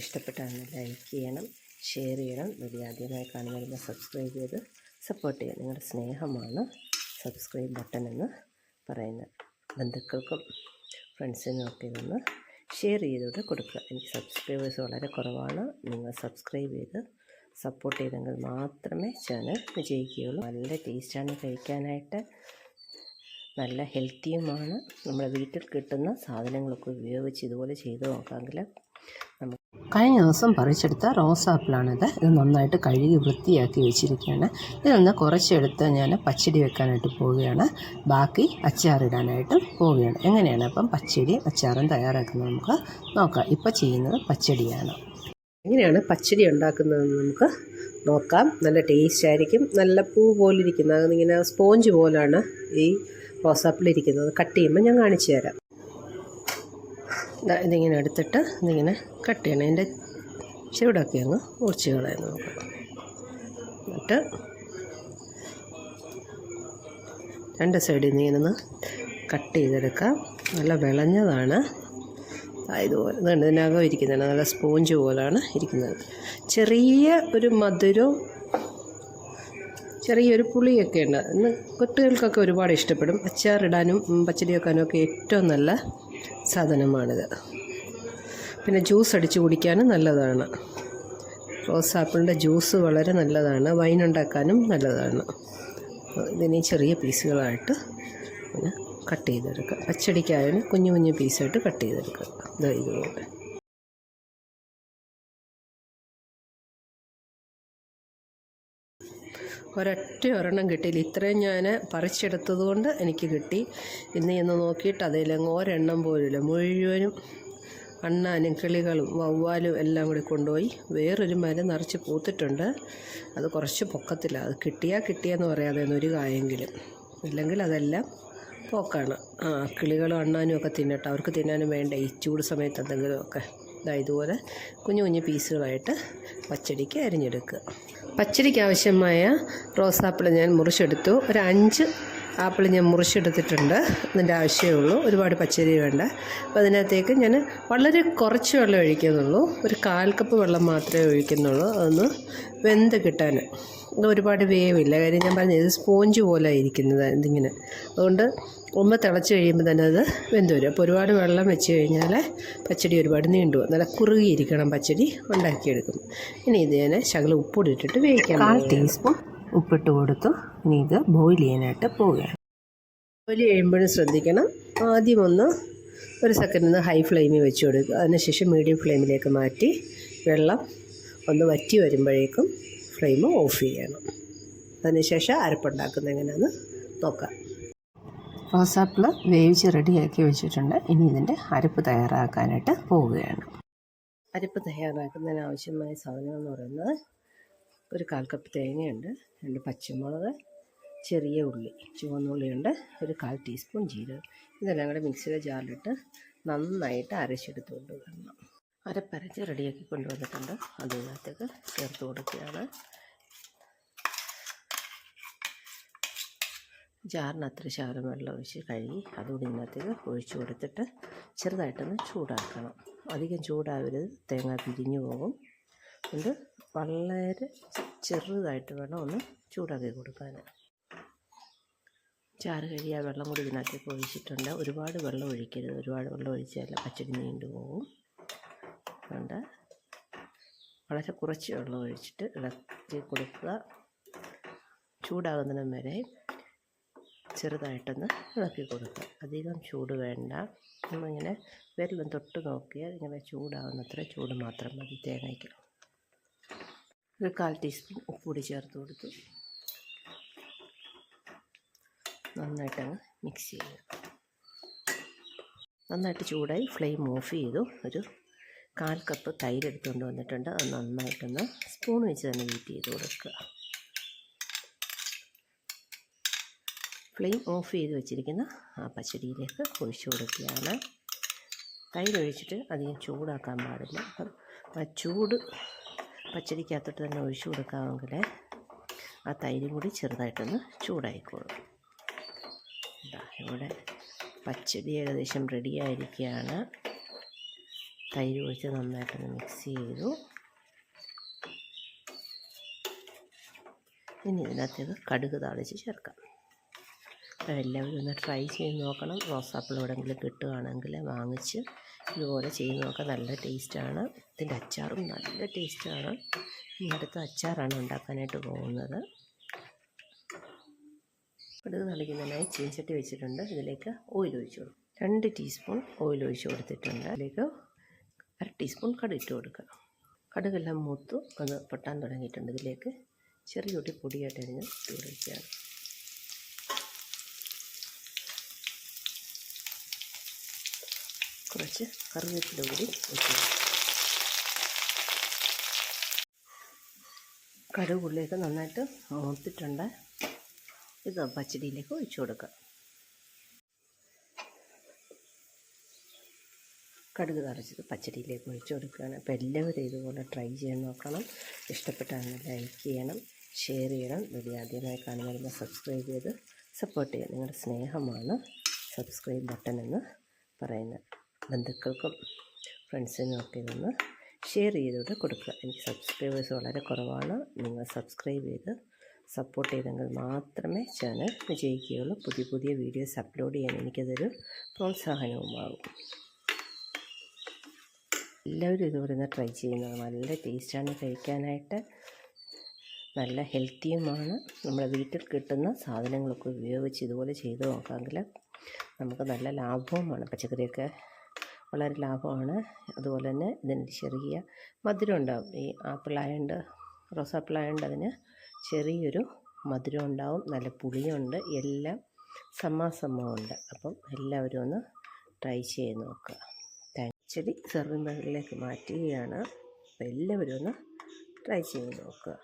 ഇഷ്ടപ്പെട്ടാൽ ലൈക്ക് ചെയ്യണം ഷെയർ ചെയ്യണം. വീഡിയോ ആദ്യമായി കാണുന്നവരെല്ലാം സബ്സ്ക്രൈബ് ചെയ്ത് സപ്പോർട്ട് ചെയ്യുക. നിങ്ങളുടെ സ്നേഹമാണ് സബ്സ്ക്രൈബ് ബട്ടൺ എന്ന് പറയുന്നത്. ബന്ധുക്കൾക്കും ഫ്രണ്ട്സിനും ഒക്കെ ഒന്ന് ഷെയർ ചെയ്തുകൊണ്ട് കൊടുക്കുക. എനിക്ക് സബ്സ്ക്രൈബേഴ്സ് വളരെ കുറവാണ്. നിങ്ങൾ സബ്സ്ക്രൈബ് ചെയ്ത് സപ്പോർട്ട് ചെയ്തെങ്കിൽ മാത്രമേ ചാനൽ വിജയിക്കുകയുള്ളൂ നല്ല ടേസ്റ്റാണ് കഴിക്കാനായിട്ട്. നല്ല ഹെൽത്തിയുമാണ്. നമ്മുടെ വീട്ടിൽ കിട്ടുന്ന സാധനങ്ങളൊക്കെ ഉപയോഗിച്ച് ഇതുപോലെ ചെയ്ത് നോക്കാമെങ്കിൽ നമുക്ക് കഴിഞ്ഞ ദിവസം പറിച്ചെടുത്ത റോസാപ്പിളാണിത് ഇത് നന്നായിട്ട് കഴുകി വൃത്തിയാക്കി വെച്ചിരിക്കുകയാണ്. ഇതൊന്ന് കുറച്ചെടുത്ത് ഞാൻ പച്ചടി വെക്കാനായിട്ട് പോവുകയാണ്. ബാക്കി അച്ചാറിടാനായിട്ട് പോവുകയാണ്. എങ്ങനെയാണ് അപ്പം പച്ചടി അച്ചാറും തയ്യാറാക്കുന്നത് നമുക്ക് നോക്കാം. ഇപ്പോൾ ചെയ്യുന്നത് പച്ചടിയാണ്. എങ്ങനെയാണ് പച്ചടി ഉണ്ടാക്കുന്നതെന്ന് നമുക്ക് നോക്കാം. നല്ല ടേസ്റ്റ് ആയിരിക്കും. നല്ല പൂ പോലെ ഇരിക്കുന്ന ഇങ്ങനെ സ്പോഞ്ച് പോലാണ് ഈ റോസാപ്പിളിരിക്കുന്നത്. കട്ട് ചെയ്യുമ്പോൾ ഞാൻ കാണിച്ചു തരാം. ഇതിങ്ങനെ എടുത്തിട്ട് ഇതിങ്ങനെ കട്ട് ചെയ്യണം. അതിന്റെ ചുവടൊക്കെ അങ്ങ് മുറിച്ച് കളയാൻ നോക്കാം എന്നിട്ട് രണ്ട് സൈഡിൽ നിന്ന് കട്ട് ചെയ്തെടുക്കാം. നല്ല വിളഞ്ഞതാണ്. ഇതുപോലെ. ഇതുണ്ട് ഇതിനകം ഇരിക്കുന്നതാണ് നല്ല സ്പോഞ്ച് പോലാണ് ഇരിക്കുന്നത്. ചെറിയ ഒരു മധുരവും ചെറിയൊരു പുളിയൊക്കെ ഉണ്ട്. ഇന്ന് കുട്ടികൾക്കൊക്കെ ഒരുപാട് ഇഷ്ടപ്പെടും. അച്ചാറിടാനും പച്ചടി വെക്കാനും ഒക്കെ ഏറ്റവും നല്ല സാധനമാണിത്. പിന്നെ ജ്യൂസ് അടിച്ച് കുടിക്കാനും നല്ലതാണ്. റോസ് ആപ്പിളിന്റെ ജ്യൂസ് വളരെ നല്ലതാണ്. വൈൻ ഉണ്ടാക്കാനും നല്ലതാണ്. ഇതിനെ ചെറിയ പീസുകളായിട്ട് കട്ട് ചെയ്തെടുക്കുക. പച്ചടിക്കായാലും കുഞ്ഞു കുഞ്ഞു പീസായിട്ട് കട്ട് ചെയ്തെടുക്കുക. ഇതാ ഇതുപോലെ. ഒരൊറ്റ ഒരെണ്ണം കിട്ടിയില്ല ഇത്രയും ഞാൻ പറിച്ചെടുത്തത് കൊണ്ട് എനിക്ക് കിട്ടി. ഇന്ന് ഇന്ന് നോക്കിയിട്ട് അതിലങ്ങ് ഒരെണ്ണം പോലുമില്ല. മുഴുവനും അണ്ണാനും കിളികളും വവ്വാലും എല്ലാം കൂടി കൊണ്ടുപോയി വേറൊരു മരം നിറച്ച് പൂത്തിട്ടുണ്ട്. അത് കുറച്ച് പൊക്കത്തില്ല. അത് കിട്ടിയാൽ കിട്ടിയെന്ന് പറയാതെ ഒരു കായെങ്കിലും. ഇല്ലെങ്കിൽ അതെല്ലാം പോക്കാണ്. ആ കിളികളും അണ്ണാനും ഒക്കെ തിന്നട്ടെ അവർക്ക് തിന്നാനും വേണ്ട? ഈ ചൂട് സമയത്ത് എന്തെങ്കിലുമൊക്കെ. ഇതുപോലെ കുഞ്ഞു കുഞ്ഞു പീസുകളായിട്ട് പച്ചടിക്ക് അരിഞ്ഞെടുക്കുക. പച്ചടിക്ക് ആവശ്യമായ റോസാപ്പിൾ ഞാൻ മുറിച്ചെടുത്തു. ഒരു അഞ്ച് ആപ്പിൾ ഞാൻ മുറിച്ചെടുത്തിട്ടുണ്ട്. അതിന്റെ ആവശ്യമേ ഉള്ളൂ. ഒരുപാട് പച്ചരി വേണ്ട. അപ്പോൾ അതിനകത്തേക്ക് ഞാൻ വളരെ കുറച്ച് വെള്ളം ഒഴിക്കുന്നുള്ളൂ. ഒരു കാൽ കപ്പ് വെള്ളം മാത്രമേ ഒഴിക്കുന്നുള്ളൂ. അതൊന്ന് വെന്ത് കിട്ടാൻ. ഒരുപാട് വേവില്ല. കാര്യം ഞാൻ പറഞ്ഞത് ഇത് സ്പോഞ്ച് പോലെ ഇരിക്കുന്നത് ഇതിങ്ങനെ. അതുകൊണ്ട് ഒന്ന് തിളച്ച് കഴിയുമ്പോൾ തന്നെ അത് വെന്ത് വരും. അപ്പോൾ ഒരുപാട് വെള്ളം വെച്ച് കഴിഞ്ഞാൽ പച്ചടി ഒരുപാട് നീണ്ടു പോകും. നല്ല കുറുകിയിരിക്കണം പച്ചടി. ഉണ്ടാക്കിയെടുക്കും. ഇനി ഇത് ഞാൻ ശകലം ഉപ്പൊടിട്ടിട്ട് വേവിക്കാം കാൽ ടീസ്പൂൺ ഉപ്പിട്ട് കൊടുത്തു. ഇനി ഇത് ബോയിൽ ചെയ്യാനായിട്ട് പോവുകയാണ്. ബോയിൽ ചെയ്യുമ്പോഴും ശ്രദ്ധിക്കണം. ആദ്യം ഒന്ന് ഒരു സെക്കൻഡ് ഒന്ന് ഹൈ ഫ്ലെയിമിൽ വെച്ച് കൊടുക്കുക. അതിനുശേഷം മീഡിയം ഫ്ലെയിമിലേക്ക് മാറ്റി വെള്ളം ഒന്ന് വറ്റി വരുമ്പോഴേക്കും ഫ്ലെയിം ഓഫ് ചെയ്യണം. അതിനുശേഷം അരപ്പുണ്ടാക്കുന്നത് എങ്ങനെയാണെന്ന് നോക്കാം. റോസാപ്പിൾ വേവിച്ച് റെഡിയാക്കി വെച്ചിട്ടുണ്ട്. ഇനി ഇതിന്റെ അരപ്പ് തയ്യാറാക്കാനായിട്ട് പോവുകയാണ്. അരപ്പ് തയ്യാറാക്കുന്നതിന് ആവശ്യമായ സാധനം എന്ന് പറയുന്നത് ഒരു കാൽ കപ്പ് തേങ്ങയുണ്ട് രണ്ട് പച്ചമുളക് ചെറിയ ഉള്ളി ചുവന്നുള്ളിയുണ്ട് ഒരു കാൽ ടീസ്പൂൺ ജീരകം. ഇതെല്ലാം കൂടെ മിക്സിയുടെ ജാറിലിട്ട് നന്നായിട്ട് അരച്ചെടുത്ത് വരണം അരപ്പരച്ച് റെഡിയാക്കി കൊണ്ടുവന്നിട്ടുണ്ട്. അതിനകത്തേക്ക് ചേർത്ത് കൊടുക്കുകയാണ്. ജാറിന് അത്ര ശകലം വെള്ളം ഒഴിച്ച് കഴുകി അതുകൂടി ഇതിനകത്തേക്ക് ഒഴിച്ചു കൊടുത്തിട്ട് ചെറുതായിട്ടൊന്ന് ചൂടാക്കണം. അധികം ചൂടാവരുത് തേങ്ങ പിരിഞ്ഞു പോകും. അതുകൊണ്ട് വളരെ ചെറുതായിട്ട് വേണം ഒന്ന് ചൂടാക്കി കൊടുക്കാൻ. ചാറ് കഴിയാൻ വെള്ളം കൂടി ഇതിനകത്തേക്ക് ഒഴിച്ചിട്ടുണ്ട്. ഒരുപാട് വെള്ളം ഒഴിക്കരുത്. ഒരുപാട് വെള്ളം ഒഴിച്ചാൽ പച്ചടി നീണ്ടു പോകും അതുകൊണ്ട് വളരെ കുറച്ച് വെള്ളം ഒഴിച്ചിട്ട് ഇളക്കി കൊടുക്കുക. ചൂടാകുന്നതിനും വരെ ചെറുതായിട്ടൊന്ന് ഇളക്കി കൊടുക്കുക. അധികം ചൂട് വേണ്ട. നമ്മളിങ്ങനെ വിരലും തൊട്ട് നോക്കിയാൽ ഇങ്ങനെ ചൂടാകുന്നത്ര ചൂട് മാത്രം മതി തേങ്ങയ്ക്ക്. ഒരു കാൽ ടീസ്പൂൺ ഉപ്പുപൊടി ചേർത്ത് കൊടുത്തു. നന്നായിട്ടങ്ങ് മിക്സ് ചെയ്യുക. നന്നായിട്ട് ചൂടായി ഫ്ലെയിം ഓഫ് ചെയ്തു. ഒരു കാൽ കപ്പ് തൈര് എടുത്തുകൊണ്ട് വന്നിട്ടുണ്ട്. അത് നന്നായിട്ടൊന്ന് സ്പൂൺ വെച്ച് തന്നെ വീറ്റ് ചെയ്ത് കൊടുക്കുക. ഫ്ലെയിം ഓഫ് ചെയ്ത് വെച്ചിരിക്കുന്ന ആ പച്ചടിയിലേക്ക് ഒഴിച്ചു കൊടുക്കുകയാണ്. തൈര് ഒഴിച്ചിട്ട് അധികം ചൂടാക്കാൻ പാടില്ല. അപ്പം ചൂട് പച്ചടിക്കകത്തോട്ട് തന്നെ ഒഴിച്ചു കൊടുക്കാമെങ്കിൽ ആ തൈരും കൂടി ചെറുതായിട്ടൊന്ന് ചൂടായിക്കോളും. ഇവിടെ പച്ചടി ഏകദേശം റെഡി ആയിരിക്കുകയാണ്. തൈര് ഒഴിച്ച് നന്നായിട്ടൊന്ന് മിക്സ് ചെയ്തു. ഇനി ഇതിനകത്തേക്ക് കടുക് താളിച്ച് ചേർക്കാം. എല്ലാവരും ഒന്ന് ട്രൈ ചെയ്ത് നോക്കണം. റോസാപ്പിൾ എവിടെയെങ്കിലും കിട്ടുകയാണെങ്കിൽ വാങ്ങിച്ച് ഇതുപോലെ ചെയ്ത് നോക്കാം നല്ല ടേസ്റ്റാണ്. ഇതിന്റെ അച്ചാറും നല്ല ടേസ്റ്റാണ്. ഈ അടുത്ത അച്ചാറാണ് ഉണ്ടാക്കാനായിട്ട് പോകുന്നത്. കടുക് തളിക്കുന്നതിനായി ചീൻചട്ടി വെച്ചിട്ടുണ്ട്. ഇതിലേക്ക് ഓയിൽ ഒഴിച്ചു കൊടുക്കും. രണ്ട് ടീസ്പൂൺ ഓയിൽ ഒഴിച്ചു കൊടുത്തിട്ടുണ്ട്. അതിലേക്ക് അര ടീസ്പൂൺ കടുക് ഇട്ട് കൊടുക്കുക. കടുകെല്ലാം മൂത്തു അത് പൊട്ടാൻ തുടങ്ങിയിട്ടുണ്ട്. ഇതിലേക്ക് ചെറിയൊട്ടി പൊടിയായിട്ട് അരിഞ്ഞ് ഇട്ട് കൊടുക്കുകയാണ് കുറച്ച് കറിവേപ്പില കൂടി വെക്കുക കടുക് ഉള്ളിയൊക്കെ നന്നായിട്ട് മൂത്തിട്ടുണ്ട് ഇത് പച്ചടിയിലേക്ക് ഒഴിച്ചു കൊടുക്കുക കടുക് തറച്ചത് പച്ചടിയിലേക്ക് ഒഴിച്ചു കൊടുക്കുകയാണ്. അപ്പോൾ എല്ലാവരും ഇതുപോലെ ട്രൈ ചെയ്യാൻ നോക്കണം. ഇഷ്ടപ്പെട്ടാൽ ലൈക്ക് ചെയ്യണം ഷെയർ ചെയ്യണം. വീഡിയോ ആദ്യമായി കാണുന്നവരുന്ന സബ്സ്ക്രൈബ് ചെയ്ത് സപ്പോർട്ട് ചെയ്യുക. നിങ്ങളുടെ സ്നേഹമാണ് സബ്സ്ക്രൈബ് ബട്ടൺ എന്ന് പറയുന്നത്. ബന്ധുക്കൾക്കും ഫ്രണ്ട്സിനും ഒക്കെ ഒന്ന് ഷെയർ ചെയ്തുകൊണ്ട് കൊടുക്കുക. എനിക്ക് സബ്സ്ക്രൈബേഴ്സ് വളരെ കുറവാണ്. നിങ്ങൾ സബ്സ്ക്രൈബ് ചെയ്ത് സപ്പോർട്ട് ചെയ്തെങ്കിൽ മാത്രമേ ചാനൽ വിജയിക്കുകയുള്ളൂ. പുതിയ പുതിയ വീഡിയോസ് അപ്ലോഡ് ചെയ്യാൻ എനിക്കതൊരു പ്രോത്സാഹനവുമാകും. എല്ലാവരും ഇതുപോലെ തന്നെ ട്രൈ ചെയ്യുന്നത് നല്ല ടേസ്റ്റാണ്. കഴിക്കാനായിട്ട് നല്ല ഹെൽത്തിയുമാണ്. നമ്മുടെ വീട്ടിൽ കിട്ടുന്ന സാധനങ്ങളൊക്കെ ഉപയോഗിച്ച് ഇതുപോലെ ചെയ്ത് നോക്കാമെങ്കിൽ നമുക്ക് നല്ല ലാഭവുമാണ്. പച്ചക്കറിയൊക്കെ വളരെ ലാഭമാണ്. അതുപോലെ തന്നെ ഇതിന് ചെറിയ മധുരം ഉണ്ടാവും. ഈ ആപ്പിളായതുകൊണ്ട് റോസാപ്പിളായതുകൊണ്ട് അതിന് ചെറിയൊരു മധുരം ഉണ്ടാവും. നല്ല പുളിയുണ്ട്. എല്ലാം സമാസമമുണ്ട്. അപ്പം എല്ലാവരും ഒന്ന് ട്രൈ ചെയ്ത് നോക്കുക. താങ്ക് ചെടി സെർവിംഗ് ബാഗിലേക്ക് മാറ്റുകയാണ്. അപ്പോൾ എല്ലാവരും ഒന്ന് ട്രൈ ചെയ്ത് നോക്കുക.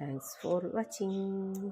Thanks for watching